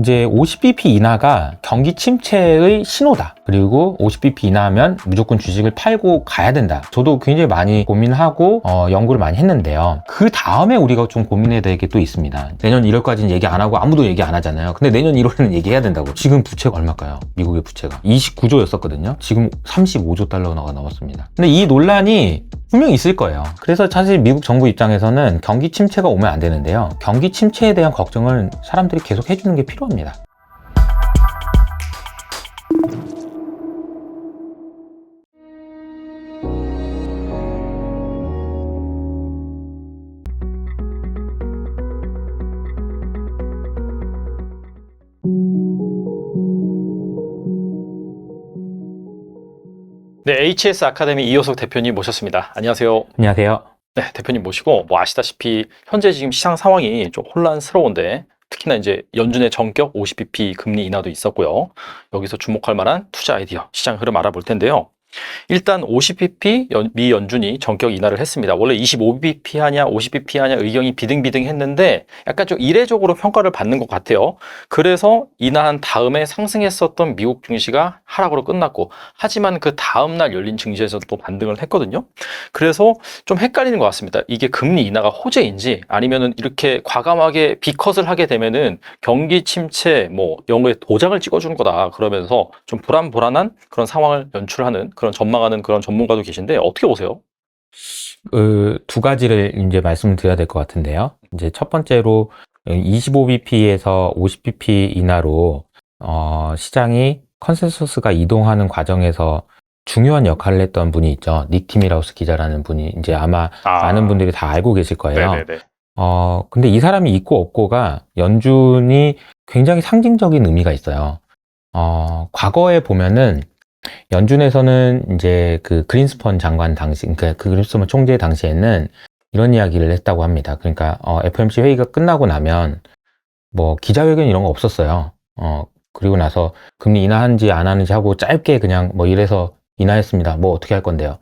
이제 50bp 인하가 경기 침체의 신호다. 그리고 50bp 인하하면 무조건 주식을 팔고 가야 된다. 저도 굉장히 많이 고민하고 어, 연구를 많이 했는데요. 그 다음에 우리가 좀 고민해야 될 게 또 있습니다. 내년 1월까지는 얘기 안 하고 아무도 얘기 안 하잖아요. 근데 내년 1월에는 얘기해야 된다고. 지금 부채가 얼마일까요? 미국의 부채가 29조였었거든요. 지금 35조 달러가 넘었습니다. 근데 이 논란이 분명히 있을 거예요. 그래서 사실 미국 정부 입장에서는 경기 침체가 오면 안 되는데요. 경기 침체에 대한 걱정을 사람들이 계속 해주는 게 필요합니다. 네, HS 아카데미 이효석 대표님 모셨습니다. 안녕하세요. 안녕하세요. 네, 대표님 모시고 뭐 아시다시피 현재 지금 시장 상황이 좀 혼란스러운데 특히나 이제 연준의 정격 50bp 금리 인하도 있었고요. 여기서 주목할 만한 투자 아이디어, 시장 흐름 알아볼 텐데요. 일단 50bp 연- 미 연준이 정격 인하를 했습니다. 원래 25bp 하냐 50bp 하냐 의견이 비등비등 했는데 약간 좀 이례적으로 평가를 받는 것 같아요. 그래서 인하한 다음에 상승했었던 미국 증시가 하락으로 끝났고 하지만 그 다음 날 열린 증시에서 또 반등을 했거든요. 그래서 좀 헷갈리는 것 같습니다. 이게 금리 인하가 호재인지 아니면은 이렇게 과감하게 비컷을 하게 되면은 경기 침체 뭐 영어에 도장을 찍어주는 거다 그러면서 좀 불안불안한 그런 상황을 연출하는 그런 전망하는 그런 전문가도 계신데 어떻게 보세요? 그 두 가지를 이제 말씀을 드려야 될 것 같은데요. 이제 첫 번째로 25bp에서 50bp 인하로 어, 시장이 컨센서스가 이동하는 과정에서 중요한 역할을 했던 분이 있죠. 닉 티미라우스 기자라는 분이 이제 아마 많은 분들이 다 알고 계실 거예요. 네네네. 어, 근데 이 사람이 있고 없고가 연준이 굉장히 상징적인 의미가 있어요. 어, 과거에 보면은 연준에서는 이제 그 그린스펀 장관 당시, 그러니까 그 그린스펀 총재 당시에는 이런 이야기를 했다고 합니다. 그러니까 어, FOMC 회의가 끝나고 나면 뭐 기자회견 이런 거 없었어요. 어, 그리고 나서 금리 인하하는지 안 하는지 하고 짧게 그냥 뭐 이래서 인하했습니다. 뭐 어떻게 할 건데요?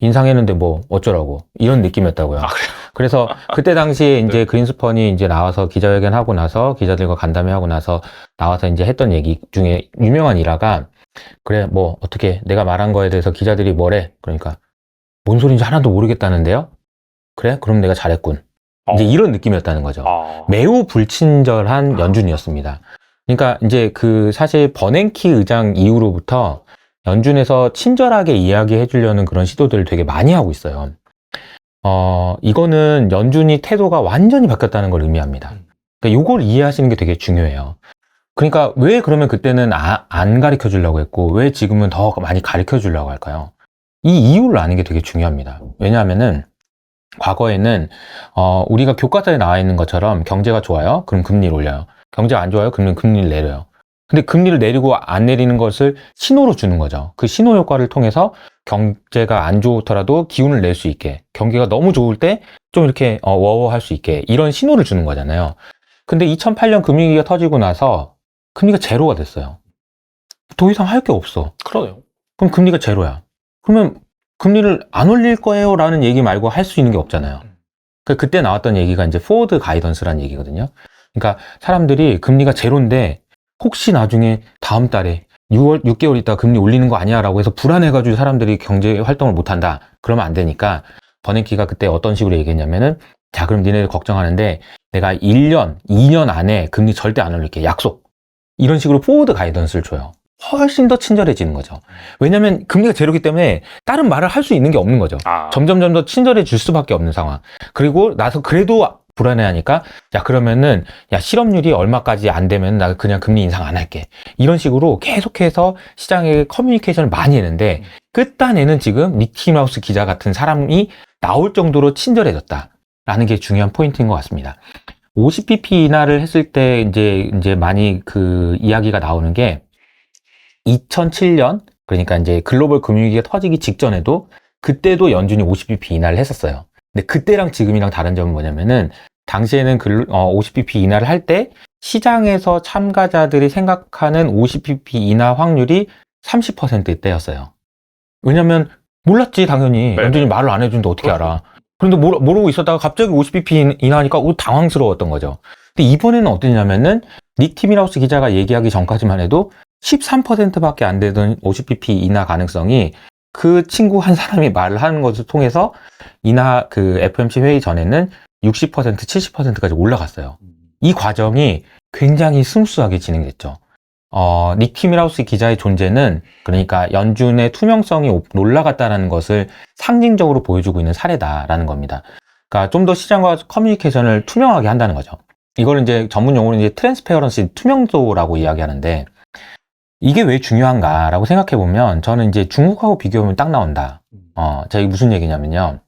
인상했는데 뭐 어쩌라고 이런 느낌이었다고요. 아, 그래요? 그래서 그때 당시에 이제 네. 그린스펀이 이제 나와서 기자회견 하고 나서 기자들과 간담회 하고 나서 나와서 이제 했던 얘기 중에 유명한 일화가 그래 뭐 어떻게 내가 말한 거에 대해서 기자들이 뭐래 그러니까 뭔 소리인지 하나도 모르겠다는데요 그래 그럼 내가 잘했군 이제 어. 이런 느낌이었다는 거죠 아, 매우 불친절한 연준이었습니다. 그러니까 이제 그 사실 버냉키 의장 이후로부터 연준에서 친절하게 이야기해 주려는 그런 시도들을 되게 많이 하고 있어요. 어, 이거는 연준이 태도가 완전히 바뀌었다는 걸 의미합니다. 그러니까 이걸 이해하시는 게 되게 중요해요. 그러니까 왜 그러면 그때는 아- 안 가르쳐 주려고 했고 왜 지금은 더 많이 가르쳐 주려고 할까요? 이 이유를 아는 게 되게 중요합니다. 왜냐하면은 과거에는 어, 우리가 교과서에 나와 있는 것처럼 경제가 좋아요? 그럼 금리를 올려요. 경제가 안 좋아요? 그러면 금리를 내려요. 근데 금리를 내리고 안 내리는 것을 신호로 주는 거죠. 그 신호 효과를 통해서 경제가 안 좋더라도 기운을 낼 수 있게, 경기가 너무 좋을 때 좀 이렇게 어, 워워할 수 있게 이런 신호를 주는 거잖아요. 근데 2008년 금융위기가 터지고 나서 금리가 제로가 됐어요. 더 이상 할 게 없어. 그러네요. 그럼 금리가 제로야. 그러면 금리를 안 올릴 거예요 라는 얘기 말고 할 수 있는 게 없잖아요. 그 그때 나왔던 얘기가 이제 포워드 가이던스라는 얘기거든요. 그러니까 사람들이 금리가 제로인데 혹시 나중에 다음 달에 6월 6개월 있다가 금리 올리는 거 아니야라고 해서 불안해가지고 사람들이 경제 활동을 못 한다. 그러면 안 되니까 버냉키가 그때 어떤 식으로 얘기했냐면은 자 그럼 니네들 걱정하는데 내가 1년, 2년 안에 금리 절대 안 올릴게 약속. 이런 식으로 포워드 가이던스를 줘요. 훨씬 더 친절해지는 거죠. 왜냐면 금리가 제로기 때문에 다른 말을 할 수 있는 게 없는 거죠. 아, 점점점 더 친절해질 수밖에 없는 상황. 그리고 나서 그래도 불안해하니까 야 그러면은 야 실업률이 얼마까지 안 되면 나 그냥 금리 인상 안 할게. 이런 식으로 계속해서 시장에 커뮤니케이션을 많이 했는데 끝단에는 지금 니키마우스 기자 같은 사람이 나올 정도로 친절해졌다라는 게 중요한 포인트인 것 같습니다. 50bp 인하를 했을 때 이제 이제 많이 그 이야기가 나오는 게 2007년 그러니까 이제 글로벌 금융위기가 터지기 직전에도 그때도 연준이 50bp 인하를 했었어요. 근데 그때랑 지금이랑 다른 점은 뭐냐면은 당시에는 글, 어, 50bp 인하를 할 때 시장에서 참가자들이 생각하는 50bp 인하 확률이 30%대였어요. 왜냐면 몰랐지 당연히 네. 연준이 말을 안 해주는데 어떻게 그렇죠. 알아? 그런데 모르, 모르 고 있었다가 갑자기 50bp 인하니까 어, 당황스러웠던 거죠. 근데 이번에는 어떠냐면은 닉 티미라우스 기자가 얘기하기 전까지만 해도 13%밖에 안 되던 50bp 인하 가능성이 그 친구 한 사람이 말을 하는 것을 통해서 인하 그 FMC 회의 전에는 60% 70%까지 올라갔어요. 이 과정이 굉장히 스무스하게 진행됐죠. 어, 닉 티미라우스 기자의 존재는 그러니까 연준의 투명성이 오- 올라갔다는 것을 상징적으로 보여주고 있는 사례다라는 겁니다. 그러니까 좀 더 시장과 커뮤니케이션을 투명하게 한다는 거죠. 이걸 이제 전문 용어로 이제 트랜스페어런시 투명도라고 이야기하는데 이게 왜 중요한가라고 생각해 보면 저는 이제 중국하고 비교하면 딱 나온다. 어, 제가 이게 무슨 얘기냐면요.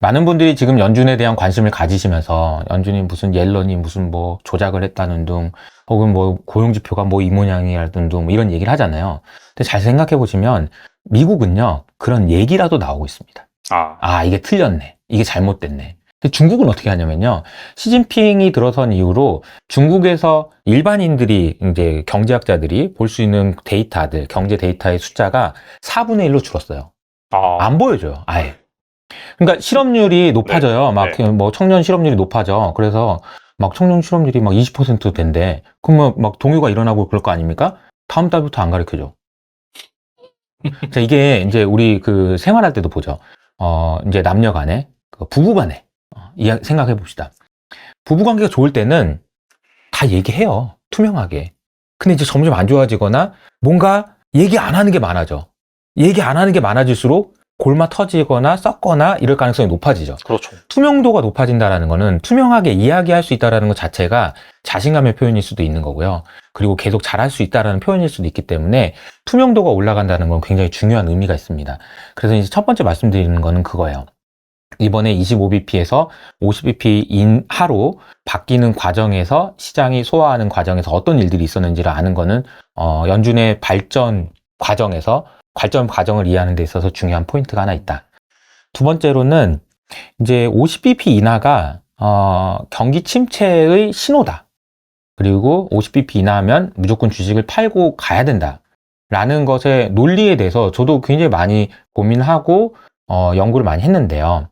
많은 분들이 지금 연준에 대한 관심을 가지시면서 연준이 무슨 옐런이 무슨 뭐 조작을 했다는 둥 혹은 뭐 고용 지표가 뭐 이 모양이라든 둥 뭐 이런 얘기를 하잖아요. 근데 잘 생각해 보시면 미국은요 그런 얘기라도 나오고 있습니다. 아, 아 이게 틀렸네, 이게 잘못됐네. 근데 중국은 어떻게 하냐면요 시진핑이 들어선 이후로 중국에서 일반인들이 이제 경제학자들이 볼 수 있는 데이터들 경제 데이터의 숫자가 4분의 1로 줄었어요. 아, 안 보여줘요. 아예. 그러니까 실업률이 높아져요. 막 네. 뭐 청년 실업률이 높아져. 그래서 막 청년 실업률이 막 20% 된대. 그러면 막 동요가 일어나고 그럴 거 아닙니까? 다음 달부터 안 가르쳐줘. 자, 이게 이제 우리 그 생활할 때도 보죠. 어, 이제 남녀 간에, 그 부부 간에, 어, 이야- 생각해 봅시다. 부부 관계가 좋을 때는 다 얘기해요. 투명하게. 근데 이제 점점 안 좋아지거나 뭔가 얘기 안 하는 게 많아져. 얘기 안 하는 게 많아질수록 골마 터지거나 썩거나 이럴 가능성이 높아지죠. 그렇죠. 투명도가 높아진다라는 거는 투명하게 이야기할 수 있다라는 것 자체가 자신감의 표현일 수도 있는 거고요. 그리고 계속 잘할 수 있다라는 표현일 수도 있기 때문에 투명도가 올라간다는 건 굉장히 중요한 의미가 있습니다. 그래서 이제 첫 번째 말씀드리는 거는 그거예요. 이번에 25bp에서 50bp 인하로 바뀌는 과정에서 시장이 소화하는 과정에서 어떤 일들이 있었는지를 아는 거는 어, 연준의 발전 과정에서 발전 과정을 이해하는 데 있어서 중요한 포인트가 하나 있다. 두 번째로는 이제 50bp 인하가 어, 경기 침체의 신호다. 그리고 50bp 인하하면 무조건 주식을 팔고 가야 된다. 라는 것의 논리에 대해서 저도 굉장히 많이 고민하고 어, 연구를 많이 했는데요.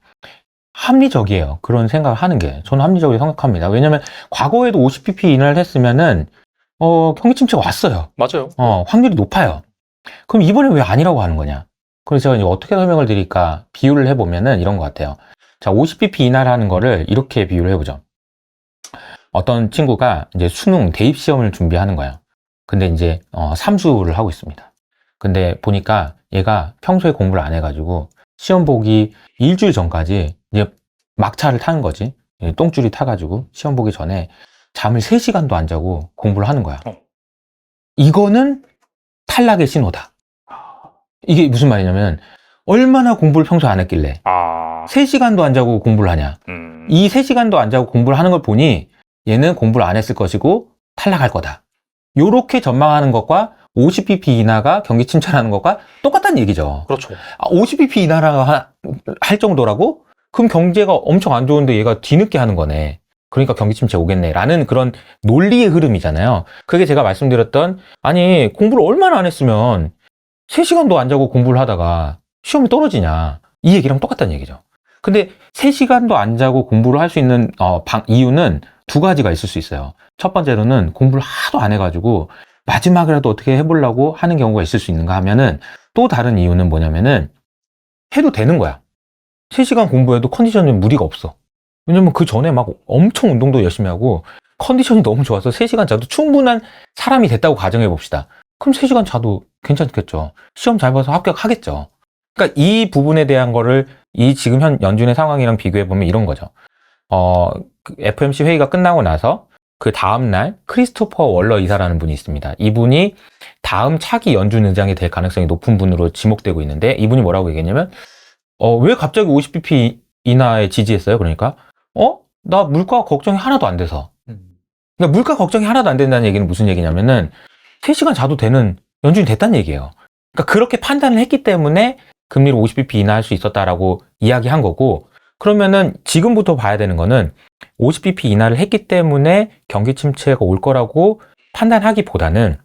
합리적이에요. 그런 생각을 하는 게. 저는 합리적으로 생각합니다. 왜냐면 과거에도 50bp 인하를 했으면은 어, 경기 침체가 왔어요. 맞아요. 어, 확률이 높아요. 그럼 이번에 왜 아니라고 하는 거냐? 그래서 제가 이제 어떻게 설명을 드릴까 비유를 해보면은 이런 것 같아요. 자, 50bp 인하라는 거를 이렇게 비유를 해보죠. 어떤 친구가 이제 수능 대입 시험을 준비하는 거예요. 근데 이제 어, 삼수를 하고 있습니다. 근데 보니까 얘가 평소에 공부를 안 해가지고 시험 보기 일주일 전까지 이제 막차를 타는 거지. 예, 똥줄이 타가지고 시험 보기 전에 잠을 3시간도 안 자고 공부를 하는 거야. 어. 이거는 탈락의 신호다. 이게 무슨 말이냐면 얼마나 공부를 평소에 안 했길래 아, 3시간도 안 자고 공부를 하냐. 음, 이 3시간도 안 자고 공부를 하는 걸 보니 얘는 공부를 안 했을 것이고 탈락할 거다. 요렇게 전망하는 것과 50bp 인하가 경기 침체라는 것과 똑같다는 얘기죠. 그렇죠. 아, 50bp 인하라 하- 할 정도라고? 그럼 경제가 엄청 안 좋은데 얘가 뒤늦게 하는 거네. 그러니까 경기 침체 오겠네. 라는 그런 논리의 흐름이잖아요. 그게 제가 말씀드렸던, 아니, 공부를 얼마나 안 했으면 3시간도 안 자고 공부를 하다가 시험이 떨어지냐. 이 얘기랑 똑같다는 얘기죠. 근데 3시간도 안 자고 공부를 할 수 있는 어, 방- 이유는 두 가지가 있을 수 있어요. 첫 번째로는 공부를 하도 안 해가지고 마지막이라도 어떻게 해보려고 하는 경우가 있을 수 있는가 하면은 또 다른 이유는 뭐냐면은 해도 되는 거야. 3시간 공부해도 컨디션에 무리가 없어. 왜냐면 그 전에 막 엄청 운동도 열심히 하고 컨디션이 너무 좋아서 3시간 자도 충분한 사람이 됐다고 가정해 봅시다. 그럼 3시간 자도 괜찮겠죠. 시험 잘 봐서 합격하겠죠. 그러니까 이 부분에 대한 거를 이 지금 현 연준의 상황이랑 비교해 보면 이런 거죠. 어, 그 FMC 회의가 끝나고 나서 그 다음 날 크리스토퍼 월러 이사라는 분이 있습니다. 이분이 다음 차기 연준 의장이 될 가능성이 높은 분으로 지목되고 있는데 이분이 뭐라고 얘기했냐면 어, 왜 갑자기 50bp 인하에 지지했어요? 그러니까 어? 나 물가 걱정이 하나도 안 돼서. 음, 그러니까 물가 걱정이 하나도 안 된다는 얘기는 무슨 얘기냐면은 3시간 자도 되는 연준이 됐다는 얘기예요. 그러니까 그렇게 판단을 했기 때문에 금리를 50bp 인하할 수 있었다라고 이야기한 거고 그러면은 지금부터 봐야 되는 거는 50bp 인하를 했기 때문에 경기 침체가 올 거라고 판단하기보다는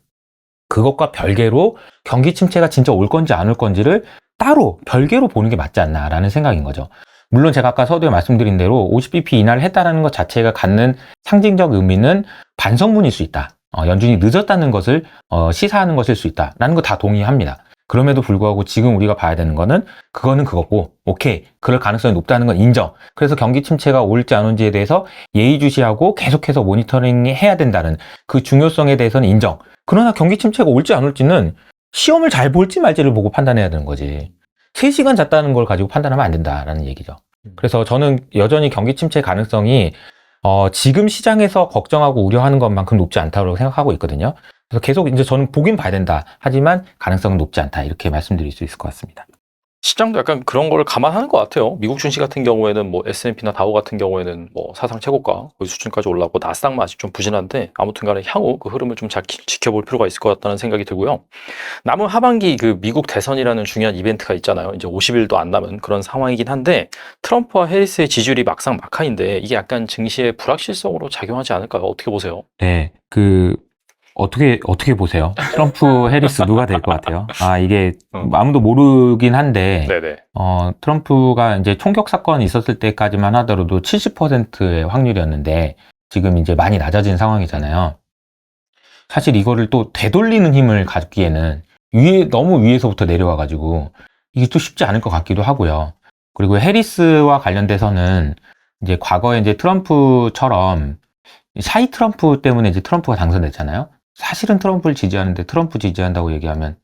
그것과 별개로 경기 침체가 진짜 올 건지 안 올 건지를 따로 별개로 보는 게 맞지 않나라는 생각인 거죠. 물론 제가 아까 서두에 말씀드린 대로 50bp 인하를 했다라는 것 자체가 갖는 상징적 의미는 반성문일 수 있다. 어, 연준이 늦었다는 것을 어, 시사하는 것일 수 있다라는 거 다 동의합니다. 그럼에도 불구하고 지금 우리가 봐야 되는 거는 그거는 그거고 오케이 그럴 가능성이 높다는 건 인정. 그래서 경기 침체가 올지 안 올지에 대해서 예의주시하고 계속해서 모니터링 해야 된다는 그 중요성에 대해서는 인정. 그러나 경기 침체가 올지 안 올지는 시험을 잘 볼지 말지를 보고 판단해야 되는 거지. 3시간 잤다는 걸 가지고 판단하면 안 된다라는 얘기죠. 그래서 저는 여전히 경기 침체 가능성이 어, 지금 시장에서 걱정하고 우려하는 것만큼 높지 않다고 생각하고 있거든요. 그래서 계속 이제 저는 보긴 봐야 된다. 하지만 가능성은 높지 않다. 이렇게 말씀드릴 수 있을 것 같습니다. 시장도 약간 그런 걸 감안하는 것 같아요. 미국 증시 같은 경우에는 뭐 S&P나 다우 같은 경우에는 뭐 사상 최고가 거의 수준까지 올랐고 나스닥만 아직 좀 부진한데 아무튼간에 향후 그 흐름을 좀잘 지켜볼 필요가 있을 것 같다는 생각이 들고요. 남은 하반기 그 미국 대선이라는 중요한 이벤트가 있잖아요. 이제 50일도 안 남은 그런 상황이긴 한데 트럼프와 해리스의 지지율이 막상 막하인데 이게 약간 증시의 불확실성으로 작용하지 않을까요? 어떻게 보세요? 네, 그 어떻게 어떻게 보세요? 트럼프, 해리스 누가 될 것 같아요? 아 이게 음. 아무도 모르긴 한데 네네. 어, 트럼프가 이제 총격 사건이 있었을 때까지만 하더라도 70%의 확률이었는데 지금 이제 많이 낮아진 상황이잖아요. 사실 이거를 또 되돌리는 힘을 갖기에는 위에 너무 위에서부터 내려와 가지고 이게 또 쉽지 않을 것 같기도 하고요. 그리고 해리스와 관련돼서는 이제 과거에 이제 트럼프처럼 샤이 트럼프 때문에 이제 트럼프가 당선됐잖아요. 사실은 트럼프를 지지하는데 트럼프 지지한다고 얘기하면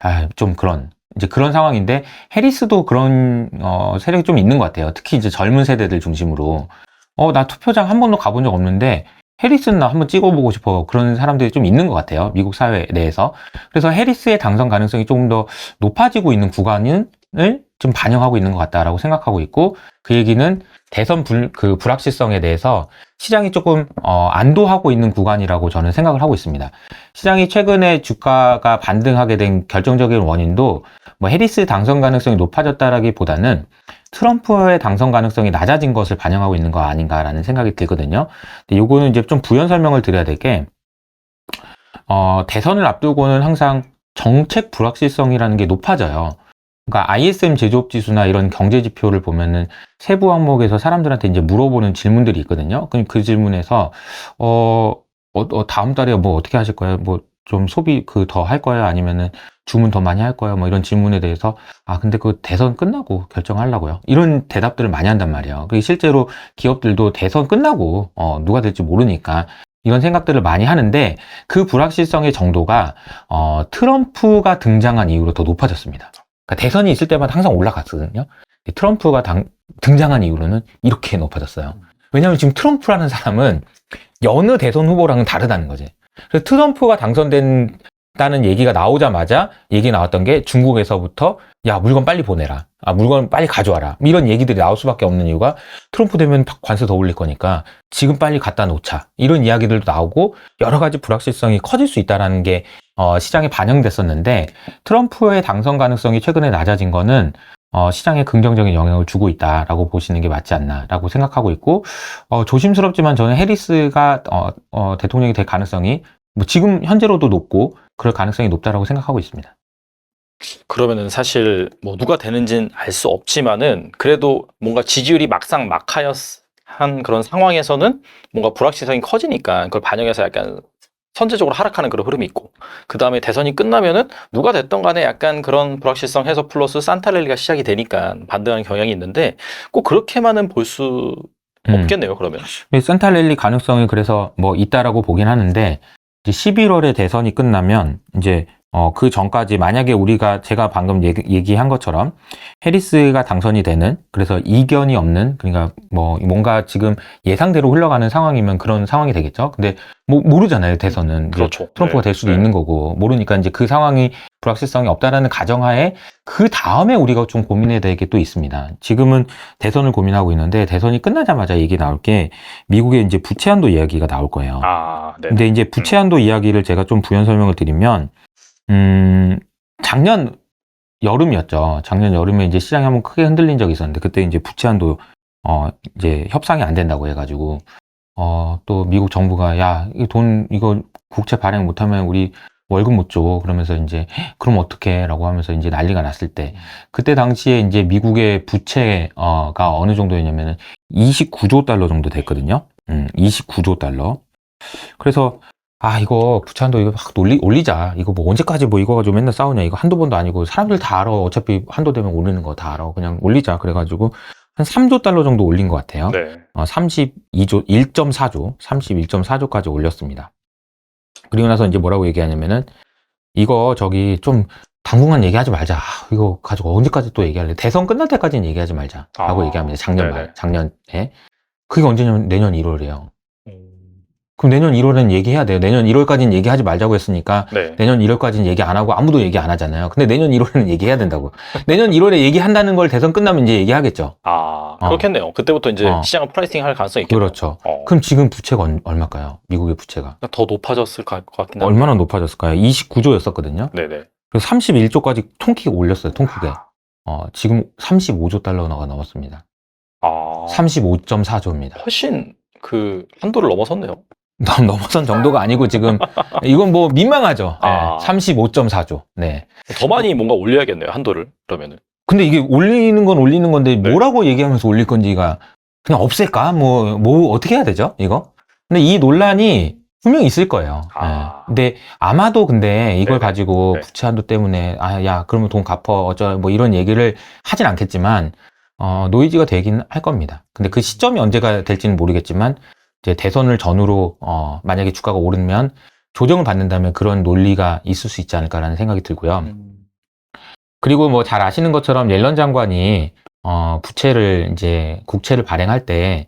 아, 좀 그런 이제 그런 상황인데 해리스도 그런 어, 세력이 좀 있는 것 같아요. 특히 이제 젊은 세대들 중심으로 어, 나 투표장 한 번도 가본 적 없는데 해리스는 나 한번 찍어보고 싶어 그런 사람들이 좀 있는 것 같아요. 미국 사회 내에서 그래서 해리스의 당선 가능성이 조금 더 높아지고 있는 구간을 좀 반영하고 있는 것 같다라고 생각하고 있고 그 얘기는 대선 불, 그 불확실성에 대해서 시장이 조금 어, 안도하고 있는 구간이라고 저는 생각을 하고 있습니다. 시장이 최근에 주가가 반등하게 된 결정적인 원인도 뭐 해리스 당선 가능성이 높아졌다라기보다는 트럼프의 당선 가능성이 낮아진 것을 반영하고 있는 거 아닌가라는 생각이 들거든요. 근데 요거는 이제 좀 부연 설명을 드려야 될 게, 어, 대선을 앞두고는 항상 정책 불확실성이라는 게 높아져요. 그러니까 ISM 제조업 지수나 이런 경제 지표를 보면은 세부 항목에서 사람들한테 이제 물어보는 질문들이 있거든요. 그럼 그 질문에서 어, 어, 어, 다음 달에 뭐 어떻게 하실 거예요? 뭐 좀 소비 그 더 할 거예요? 아니면은 주문 더 많이 할 거예요? 뭐 이런 질문에 대해서 아 근데 그 대선 끝나고 결정하려고요. 이런 대답들을 많이 한단 말이에요. 그게 실제로 기업들도 대선 끝나고 어, 누가 될지 모르니까 이런 생각들을 많이 하는데 그 불확실성의 정도가 어, 트럼프가 등장한 이후로 더 높아졌습니다. 그러니까 대선이 있을 때마다 항상 올라갔거든요. 트럼프가 당- 등장한 이후로는 이렇게 높아졌어요. 왜냐하면 지금 트럼프라는 사람은 여느 대선 후보랑은 다르다는 거지. 그래서 트럼프가 당선된다는 얘기가 나오자마자 얘기 나왔던 게 중국에서부터 야 물건 빨리 보내라. 아 물건 빨리 가져와라. 이런 얘기들이 나올 수밖에 없는 이유가 트럼프 되면 관세 더 올릴 거니까 지금 빨리 갖다 놓자. 이런 이야기들도 나오고 여러 가지 불확실성이 커질 수 있다라는 게 어, 시장에 반영됐었는데 트럼프의 당선 가능성이 최근에 낮아진 거는 어, 시장에 긍정적인 영향을 주고 있다라고 보시는 게 맞지 않나라고 생각하고 있고 어, 조심스럽지만 저는 해리스가 어, 어, 대통령이 될 가능성이 뭐 지금 현재로도 높고 그럴 가능성이 높다라고 생각하고 있습니다. 그러면은 사실 뭐 누가 되는지는 알 수 없지만은 그래도 뭔가 지지율이 막상 막하였 한 그런 상황에서는 뭔가 불확실성이 커지니까 그걸 반영해서 약간 선제적으로 하락하는 그런 흐름이 있고 그 다음에 대선이 끝나면은 누가 됐던 간에 약간 그런 불확실성 해소 플러스 산타랠리가 시작이 되니까 반등하는 경향이 있는데 꼭 그렇게만은 볼수 음. 없겠네요 그러면 이 센탈랠리 가능성이 그래서 뭐 있다라고 보긴 하는데 이제 11월에 대선이 끝나면 이제 어, 그 전까지 만약에 우리가 제가 방금 얘기, 얘기 한 것처럼 해리스가 당선이 되는 그래서 이견이 없는 그러니까 뭐 뭔가 지금 예상대로 흘러가는 상황이면 그런 상황이 되겠죠. 근데 뭐 모르잖아요 대선은 그렇죠. 트럼프가 네, 될 수도 네. 있는 거고 모르니까 이제 그 상황이 불확실성이 없다라는 가정하에 그 다음에 우리가 좀 고민해야 될 게 또 있습니다. 지금은 대선을 고민하고 있는데 대선이 끝나자마자 얘기 나올 게 미국의 이제 부채 한도 이야기가 나올 거예요. 아, 네. 근데 이제 부채 한도 이야기를 제가 좀 부연 설명을 드리면 음, 작년 여름이었죠. 작년 여름에 이제 시장이 한번 크게 흔들린 적이 있었는데 그때 이제 부채 한도 어 이제 협상이 안 된다고 해가지고 어 또 미국 정부가 야 이 돈 이거 국채 발행 못하면 우리 월급 못 줘. 그러면서 이제 그럼 어떻게? 라고 하면서 이제 난리가 났을 때 그때 당시에 이제 미국의 부채가 어느 정도였냐면은 29조 달러 정도 됐거든요. 음, 29조 달러. 그래서 아 이거 부채한도 이거 확 올리, 올리자. 이거 뭐 언제까지 뭐 이거 가지고 맨날 싸우냐. 이거 한두 번도 아니고 사람들 다 알아. 어차피 한도 되면 올리는 거 다 알아. 그냥 올리자. 그래가지고 한 3조 달러 정도 올린 것 같아요. 네. 어, 32조, 1.4조, 31.4조까지 올렸습니다. 그리고 나서 이제 뭐라고 얘기하냐면은, 이거 저기 좀 당분간 얘기하지 말자. 아, 이거 가지고 언제까지 또 얘기할래? 대선 끝날 때까지는 얘기하지 말자. 라고 아, 얘기합니다. 작년. 말, 작년에. 그게 언제냐면 내년 1월이에요. 음, 그럼 내년 1월엔 얘기해야 돼요. 내년 1월까지는 얘기하지 말자고 했으니까 네. 내년 1월까지는 얘기 안 하고 아무도 얘기 안 하잖아요. 근데 내년 1월에는 얘기해야 된다고. 내년 1월에 얘기한다는 걸 대선 끝나면 이제 얘기하겠죠. 아, 어. 그렇겠네요. 그때부터 이제 어. 시장은 프라이싱 할 가능성이 있겠네요. 그렇죠. 어. 그럼 지금 부채가 얼- 얼마일까요? 미국의 부채가. 더 높아졌을 것 같긴 한데. 얼마나 높아졌을까요? 29조였었거든요. 네네. 그래서 31조까지 통키게 올렸어요. 통크게. 어, 지금 35조 달러가 넘었습니다. 아, 35.4조입니다. 훨씬 그 한도를 넘어섰네요. 넘, 넘어선 정도가 아니고 지금 이건 뭐 민망하죠. 네, 아. 35.4조. 네. 더 많이 뭔가 올려야겠네요. 한도를 그러면은. 근데 이게 올리는 건 올리는 건데 네. 뭐라고 얘기하면서 올릴 건지가 그냥 없앨까? 뭐, 뭐 어떻게 해야 되죠? 이거? 근데 이 논란이 분명히 있을 거예요. 아. 네. 근데 아마도 근데 이걸 네네. 가지고 네. 부채 한도 때문에 아, 야, 그러면 돈 갚어 어쩌 뭐 이런 얘기를 하진 않겠지만 어, 노이즈가 되긴 할 겁니다. 근데 그 시점이 언제가 될지는 모르겠지만 이제 대선을 전후로 어, 만약에 주가가 오르면 조정을 받는다면 그런 논리가 있을 수 있지 않을까라는 생각이 들고요. 음. 그리고 뭐 잘 아시는 것처럼 옐런 장관이 어, 부채를 이제 국채를 발행할 때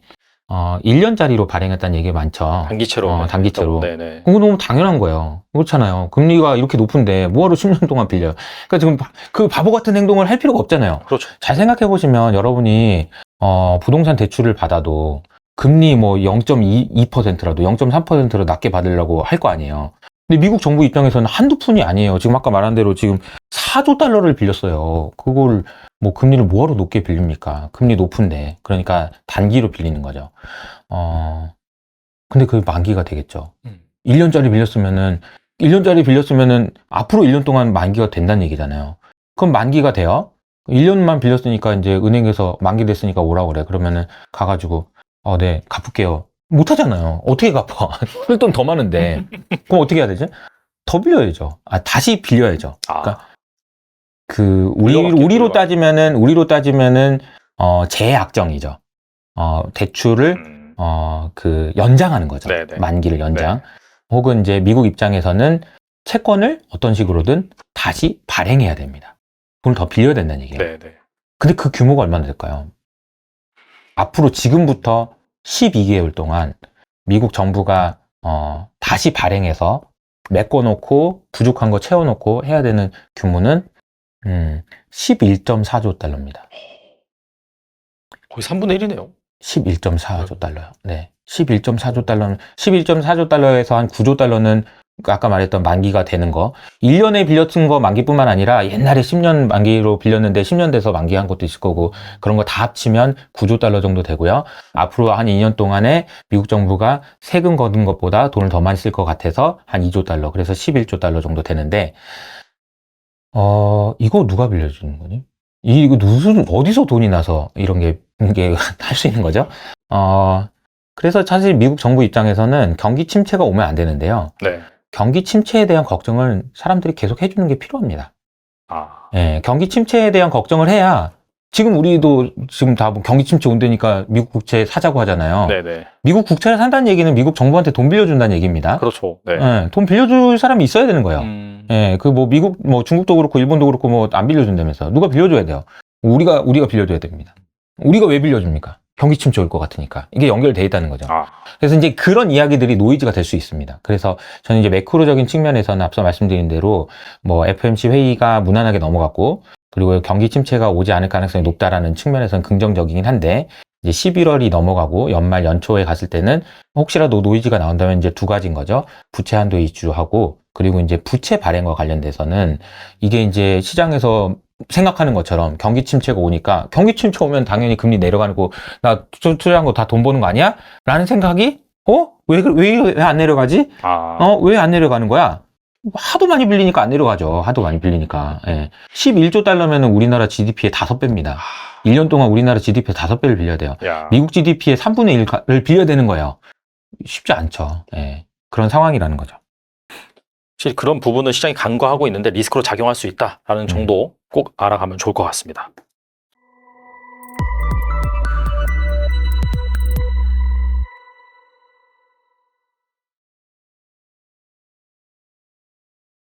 어, 1년짜리로 발행했다는 얘기가 많죠. 단기채로. 어, 단기채로. 네네. 그거 너무 당연한 거예요. 그렇잖아요. 금리가 이렇게 높은데 뭐하러 10년 동안 빌려요. 그러니까 지금 바- 그 바보 같은 행동을 할 필요가 없잖아요. 그렇죠. 잘 생각해 보시면 여러분이 어, 부동산 대출을 받아도 금리 뭐 0.22%라도 0.3%로 낮게 받으려고 할 거 아니에요. 근데 미국 정부 입장에서는 한두 푼이 아니에요. 지금 아까 말한 대로 지금 4조 달러를 빌렸어요. 그걸 뭐 금리를 뭐하러 높게 빌립니까? 금리 높은데. 그러니까 단기로 빌리는 거죠. 어, 근데 그게 만기가 되겠죠. 음. 1년짜리 빌렸으면은 1년짜리 빌렸으면은 앞으로 1년 동안 만기가 된다는 얘기잖아요. 그럼 만기가 돼요? 1년만 빌렸으니까 이제 은행에서 만기 됐으니까 오라고 그래. 그러면은 가가지고 어, 네, 갚을게요. 못 하잖아요. 어떻게 갚아? 쓸 돈 더 많은데. 그럼 어떻게 해야 되지? 더 빌려야죠. 아, 다시 빌려야죠. 아, 그러니까 그 우리 우리로. 따지면은 우리로 따지면은 어, 재약정이죠. 어, 대출을 음. 어, 그 연장하는 거죠. 네네. 만기를 연장. 혹은 이제 미국 입장에서는 채권을 어떤 식으로든 다시 발행해야 됩니다. 돈을 더 빌려야 된다는 얘기예요. 네네. 근데 그 규모가 얼마나 될까요? 앞으로 지금부터 12개월 동안 미국 정부가 어, 다시 발행해서 메꿔놓고 부족한 거 채워놓고 해야 되는 규모는 음, 11.4조 달러입니다. 거의 3분의 1이네요. 11.4조 달러요. 네. 11.4조 달러는, 11.4조 달러에서 한 9조 달러는 아까 말했던 만기가 되는 거. 1년에 빌렸던 거 만기뿐만 아니라 옛날에 10년 만기로 빌렸는데 10년 돼서 만기한 것도 있을 거고 그런 거 다 합치면 9조 달러 정도 되고요. 앞으로 한 2년 동안에 미국 정부가 세금 거둔 것보다 돈을 더 많이 쓸 것 같아서 한 2조 달러. 그래서 11조 달러 정도 되는데, 어, 이거 누가 빌려주는 거니? 이- 이거 무슨, 어디서 돈이 나서 이런 게, 이게 할 수 있는 거죠? 어, 그래서 사실 미국 정부 입장에서는 경기 침체가 오면 안 되는데요. 네. 경기 침체에 대한 걱정을 사람들이 계속 해주는 게 필요합니다. 아, 예, 경기 침체에 대한 걱정을 해야 지금 우리도 지금 다뭐 경기 침체 온다니까 미국 국채 사자고 하잖아요. 네네. 미국 국채를 산다는 얘기는 미국 정부한테 돈 빌려준다는 얘기입니다. 그렇죠. 네. 예, 돈 빌려줄 사람이 있어야 되는 거예요. 음, 예, 그 뭐 미국, 뭐 중국도 그렇고 일본도 그렇고 뭐 안 빌려준다면서 누가 빌려줘야 돼요. 우리가 우리가 빌려줘야 됩니다. 우리가 왜 빌려줍니까? 경기 침체 올것 같으니까 이게 연결돼 있다는 거죠. 아, 그래서 이제 그런 이야기들이 노이즈가 될 수 있습니다. 그래서 저는 이제 매크로적인 측면에서는 앞서 말씀드린 대로 뭐 FMC 회의가 무난하게 넘어갔고 그리고 경기 침체가 오지 않을 가능성이 높다라는 측면에서는 긍정적이긴 한데 이제 11월이 넘어가고 연말 연초에 갔을 때는 혹시라도 노이즈가 나온다면 이제 두 가지인 거죠. 부채 한도 이주하고 그리고 이제 부채 발행과 관련돼서는 이게 이제 시장에서 생각하는 것처럼 경기 침체가 오니까 경기 침체 오면 당연히 금리 내려가는 거 나 투- 투자한 거 다 돈 버는 거 아니야? 라는 생각이 어? 왜, 그- 왜안 내려가지? 아, 어? 왜 안 내려가는 거야? 하도 많이 빌리니까 안 내려가죠. 하도 많이 빌리니까. 예. 11조 달러면 우리나라 GDP의 5배입니다. 1년 동안 우리나라 GDP의 5배를 빌려야 돼요. 야. 미국 GDP의 3분의 1을 빌려야 되는 거예요. 쉽지 않죠. 예. 그런 상황이라는 거죠. 확실히 그런 부분을 시장이 간과하고 있는데 리스크로 작용할 수 있다라는 정도 꼭 알아가면 좋을 것 같습니다.